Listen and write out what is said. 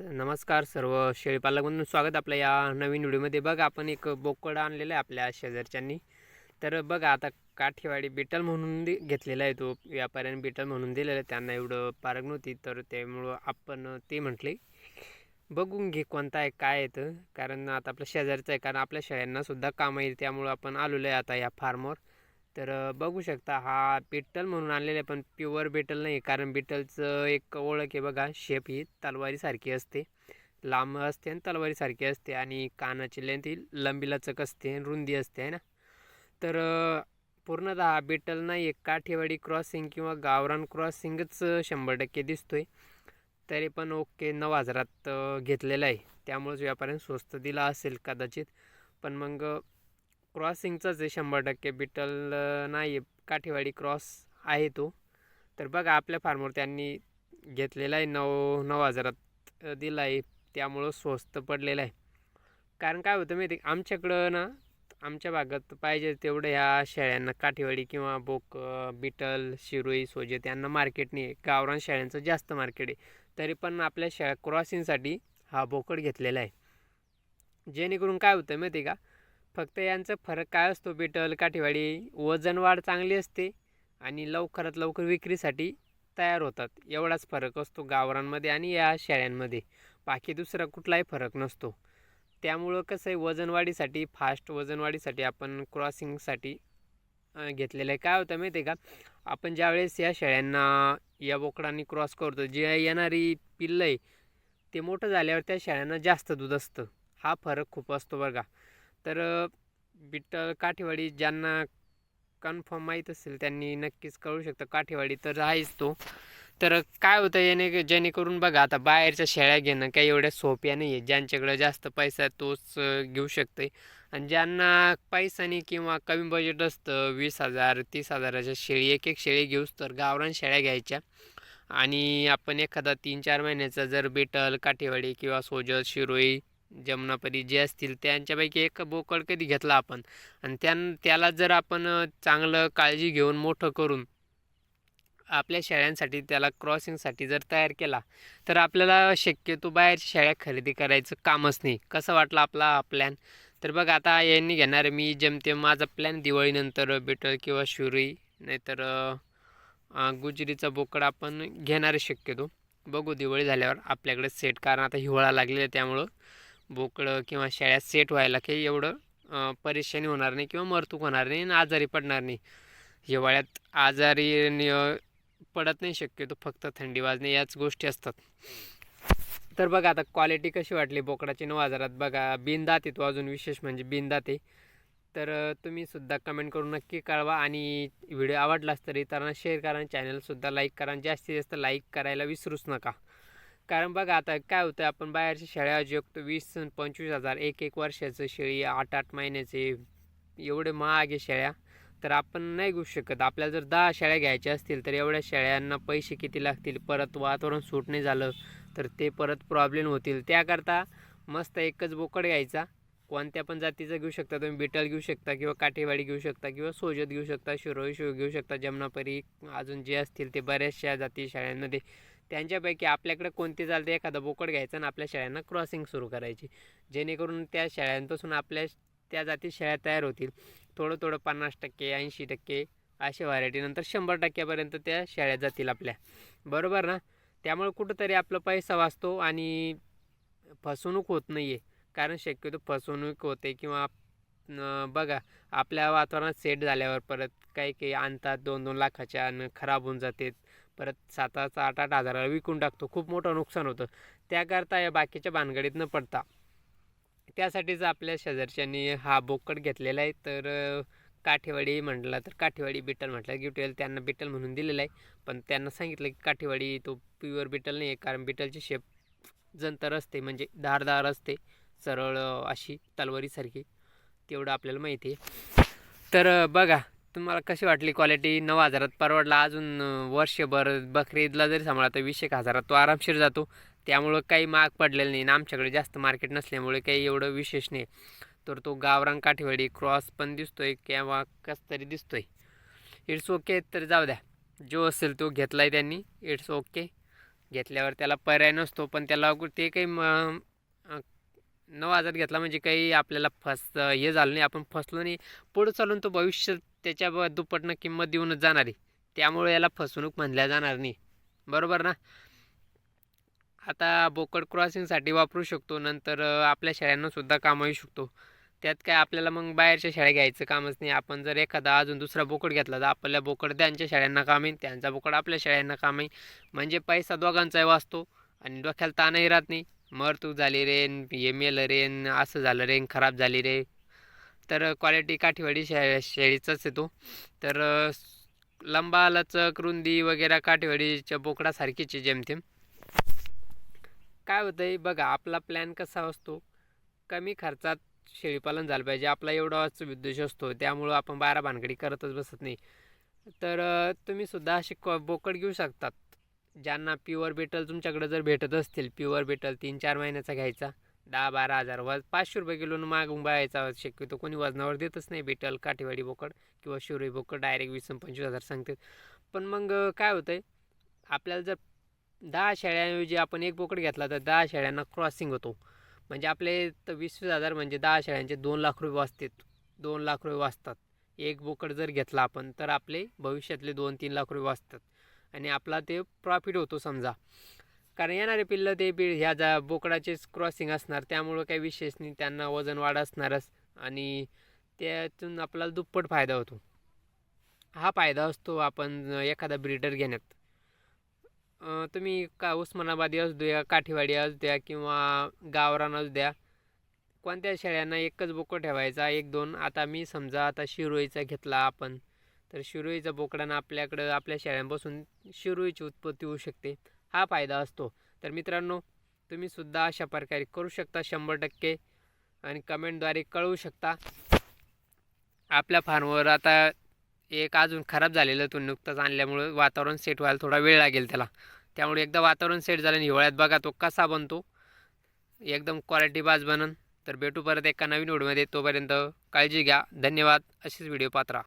नमस्कार सर्व शेळीपालक म्हणून स्वागत आपलं या नवीन व्हिडिओमध्ये. बघ आपण एक बोकड आणलेला आहे आपल्या शेजारच्यांनी. तर बघा आता काठीवाडी बिटल म्हणून दि- घेतलेला आहे तो. व्यापाऱ्याने बिटल म्हणून दिलेला आहे. त्यांना एवढं पारख नव्हती तर त्यामुळं आपण ते म्हटले. बघून घे कोणता आहे काय येतं कारण आता आपल्या शेजारचं आहे कारण आपल्या शेळ्यांनासुद्धा कामं काम येईल त्यामुळं आपण आलेलो आहे आता या फार्मवर तर बघू शकता हा बिट्टल म्हणून आणलेला आहे पण प्युअर बिटल नाही कारण बिटलचं एक ओळख आहे बघा शेप ही तलवारीसारखी असते. लांब असते आणि तलवारीसारखी असते आणि कानाची लेंथ ही लंबीलचक असते आणि रुंदी असते आहे ना? तर पूर्णतः हा बिटल नाही एक काठेवाडी क्रॉसिंग किंवा गावरान क्रॉसिंगच शंभर टक्के दिसतोय. तरी पण ओके नऊ हजारात घेतलेला आहे. त्यामुळेच व्यापाऱ्याने स्वस्त दिला असेल कदाचित. पण मग क्रॉसिंगचाच आहे शंभर टक्के. बिटल नाही आहे काठीवाडी क्रॉस आहे तो. तर बघा आपल्या फार्मवर त्यांनी घेतलेला आहे. नऊ नऊ हजारात दिला आहे. त्यामुळं स्वस्त पडलेलं आहे. कारण काय होतं माहिती आहे आमच्याकडं ना आमच्या भागात पाहिजे तेवढं ह्या शेळ्यांना काठीवाडी किंवा बोक बिटल शिरोई सोजेत यांना मार्केट नाही आहे गावरान शेळ्यांचं जास्त मार्केट आहे. तरी पण आपल्या शेळ्या क्रॉसिंगसाठी हा बोकड घेतलेला आहे. जेणेकरून काय होतं माहिती आहे का? फक्त यांचा फरक काय असतो बिटल काठीवाडी? वजन वाढ चांगली असते आणि लवकरात लवकर विक्रीसाठी तयार होतात. एवढाच फरक असतो गावरांमध्ये आणि या शेळ्यांमध्ये. बाकी दुसरा कुठलाही फरक नसतो. त्यामुळं कसं आहे वजनवाढीसाठी फास्ट वजनवाढीसाठी आपण क्रॉसिंगसाठी घेतलेलं आहे. काय होतं माहिती आहे का? आपण ज्यावेळेस या शेळ्यांना या बोकडांनी क्रॉस करतो जी येणारी पिल्लं आहे ते मोठं झाल्यावर त्या शेळ्यांना जास्त दूध असतं. हा फरक खूप असतो बघा तर बिट्टल काठेवाडी ज्यांना कन्फर्म माहीत असेल त्यांनी नक्कीच कळू शकतं. काठीवाडी तर आहेच तो. तर काय होतं याने जेणेकरून बघा आता बाहेरच्या शेळ्या घेणं काही एवढ्या सोप्या नाही आहे ज्यांच्याकडं जास्त पैसा आहे तोच घेऊ शकते आणि ज्यांना पैसाने किंवा कमी बजेट असतं वीस हजार तीस हजाराच्या शेळी एक एक शेळी घेऊस तर गावरान शेळ्या घ्यायच्या. आणि आपण एखादा तीन चार महिन्याचा जर बेटल काठेवाडी किंवा सोजत शिरोई जमुनापरी जे असतील त्यांच्यापैकी एक बोकड कधी घेतला आपण. आणि त्यां त्याला जर आपण चांगलं काळजी घेऊन मोठं करून आपल्या शेळ्यांसाठी त्याला क्रॉसिंगसाठी जर तयार केला तर आपल्याला शक्यतो बाहेरच्या शेळ्या खरेदी करायचं कामच नाही. कसं वाटलं आपला हा प्लॅन तर बघ आता यांनी घेणार मी जमते माझा प्लॅन दिवाळीनंतर बेटर किंवा शुरी नाहीतर गुजरीचा बोकड आपण घेणार शक्यतो. बघू दिवाळी झाल्यावर आपल्याकडे सेट कारण आता हिवाळा लागलेला आहे त्यामुळं. बोकडं किंवा शेळ्या सेट व्हायला काही एवढं परेशानी होणार नाही किंवा मरतूक होणार नाही आणि आजारी पडणार नाही. हिवाळ्यात आजारी पडत नाही शक्यतो फक्त थंडी वाजणे याच गोष्टी असतात. तर बघा आता क्वालिटी कशी वाटली बोकडाची नऊ हजारात बघा बिनदात येतो तो अजून विशेष म्हणजे बिनदात आहे. तर तुम्हीसुद्धा तुम्ही सुद्धा कमेंट करून नक्की कळवा आणि व्हिडिओ आवडलाच तर इतरांना शेअर करा आणि चॅनलसुद्धा लाईक करा जास्तीत जास्त लाईक करायला विसरूच नका. कारण बघा आता काय होतं आपण बाहेरच्या शेळ्या जगतो वीस पंचवीस हजार एक एक वर्षाचं शेळी आठ आठ महिन्याचे एवढे महागे शेळ्या. तर आपण नाही घेऊ शकत. आपल्याला जर दहा शेळ्या घ्यायच्या असतील तर एवढ्या शेळ्यांना पैसे किती लागतील? परत वातावरण सूट नाही झालं तर ते परत प्रॉब्लेम होतील. त्याकरता मस्त एकच बोकड घ्यायचा. कोणत्या पण जातीचं घेऊ शकता तुम्ही. बिटल घेऊ शकता किंवा काठेवाडी घेऊ शकता किंवा सोजत घेऊ शकता शिरोई शिव घेऊ शकता जमनापरी अजून जे असतील ते बऱ्याचशा जाती शाळांमध्ये त्यांच्यापैकी आपल्याकडे कोणते चालते? एखादा बोकड घ्यायचा आणि आपल्या शेळ्यांना क्रॉसिंग सुरू करायची. जेणेकरून त्या शेळ्यांपासून आपल्या त्या जाती शेळ्या तयार होतील. थोडं थोडं पन्नास टक्के ऐंशी टक्के अशा व्हरायटीनंतर शंभर टक्क्यापर्यंत त्या शेळ्या जातील आपल्या. बरोबर ना? त्यामुळे कुठंतरी आपला पैसा वाचतो आणि फसवणूक होत नाही आहे कारण शक्यतो फसवणूक होते किंवा बघा आपल्या वातावरणात सेट झाल्यावर परत काही काही आणतात. दोन दोन लाखाच्या आणि खराब होऊन जाते परत सात आठ आठ हजाराला विकून टाकतो. खूप मोठं नुकसान होतं. त्याकरता या बाकीच्या भानगडीत न पडता त्यासाठीच आपल्या शेजारच्यांनी हा बोकड घेतलेला आहे. तर काठेवाडी म्हटलं तर काठेवाडी बिटल म्हटलं. गिफ्ट त्यांना बिटल म्हणून दिलेलं आहे. पण त्यांना सांगितलं की काठेवाडी तो प्युअर बिटल नाही आहे. कारण बिटलची शेप जंतर असते. म्हणजे धारदार असते. सरळ अशी तलवारीसारखी. तेवढं आपल्याला माहिती आहे. तर बघा तुम्हाला कशी वाटली क्वालिटी नऊ हजारात परवडला. अजून वर्षभर बकरी ईदला जरी सांभाळा तर वीस एक हजारात तो आरामशीर जातो. त्यामुळं काही महाग पडलेलं नाही. आणि आमच्याकडे जास्त मार्केट नसल्यामुळे काही एवढं विशेष नाही. तर तो गावरांग काठीवाडी क्रॉस पण दिसतोय किंवा कस तरी दिसतोय. इट्स ओके तर जाऊ द्या. जो असेल तो घेतला आहे त्यांनी. इट्स ओके घेतल्यावर त्याला पर्याय नसतो पण त्याला ते काही म नऊ हजार घेतला म्हणजे काही आपल्याला फस हे झालं नाही. आपण फसलो नाही. पुढं चालून तो भविष्य त्याच्या दुप्पटनं किंमत देऊनच जाणार आहे. त्यामुळे याला फसवणूक म्हणल्या जाणार नाही. बरोबर ना? आता बोकड क्रॉसिंगसाठी वापरू शकतो. नंतर आपल्या शेळ्यांना सुद्धा कामं येऊ शकतो. त्यात काय आपल्याला मग बाहेरच्या शाळा घ्यायचं कामच नाही. आपण जर एखादा अजून दुसरा बोकड घेतला तर आपल्या बोकड त्यांच्या शाळांना काम येईल त्यांचा बोकड आपल्या शाळांना काम येईल म्हणजे पैसा दोघांचाही वाचतो आणि डोक्याला ताणही राहत नाही. मर तू झाली रे न हे मेलं रे असं झालं रे खराब झाली रे. तर क्वालिटी काठीवाडी शे शेळीचाच येतो तर लंबा लचक रुंदी वगैरे काठीवाडीच्या बोकडासारखीची जेमतेम काय होतं आहे बघा आपला प्लॅन कसा असतो. कमी खर्चात शेळीपालन झालं पाहिजे. आपला एवढाच उद्देश असतो. त्यामुळं आपण बारा भानगडी करतच बसत नाही. तर तुम्हीसुद्धा तुम्ही सुद्धा असे क बोकड घेऊ शकतात. ज्यांना प्युअर बेटल तुमच्याकडे जर भेटत असतील प्युअर बेटल तीन चार महिन्याचा घ्यायचा. दहा बारा हजार वज पाचशे रुपये किलोनं मागून बायचा शक्यतो. कोणी वजनावर देतच नाही बेटल काठेवाडी बोकड किंवा शिवरी बोकड डायरेक्ट वीस पंचवीस हजार सांगतात. पण मग काय होतं आहे आपल्याला जर दहा शेळ्यांऐवजी आपण एक बोकड घेतला तर दहा शेळ्यांना क्रॉसिंग होतो. म्हणजे आपले तर वीस वीस हजार म्हणजे दहा शेळ्यांचे दोन लाख रुपये वाचतात. दोन लाख रुपये वाचतात. एक बोकड जर घेतला आपण तर आपले भविष्यातले दोन तीन लाख रुपये वाचतात. आणि आपला ते प्रॉफिट होतो समजा. कारण येणारे पिल्लं ते बी ह्या जा बोकडाचेच क्रॉसिंग असणार त्यामुळं काही विशेष नाही त्यांना वजन वाढ असणारच आणि त्यातून आपल्याला दुप्पट फायदा होतो. हा फायदा असतो आपण एखादा ब्रीडर घेण्यात. तुम्ही का उस्मानाबादी असू द्या काठीवाडी असू द्या किंवा गावरान असू द्या कोणत्या शेळ्यांना एकच बोकड ठेवायचा एक दोन आता मी समजा आता शिरोईचा घेतला आपण तर शिरोईचा बोकडानं आपल्याकडं आपल्या शेळ्यांपासून शिरोईची उत्पत्ती होऊ शकते. हा फायदा असतो. तर मित्रांनो तुम्हीसुद्धा अशा प्रकारे करू शकता शंभर टक्के आणि कमेंटद्वारे कळवू शकता. आपल्या फार्मवर आता एक अजून खराब झालेलं तो नुकताच आणल्यामुळं वातावरण सेट व्हायला थोडा वेळ लागेल त्याला. त्यामुळे एकदा वातावरण सेट झालं आणि हिवाळ्यात बघा तो कसा बनतो. एकदम क्वालिटी बाज बनन. तर भेटू परत एका नवीन व्हिडिओमध्ये तोपर्यंत काळजी घ्या. धन्यवाद. असेच व्हिडिओ पात्रा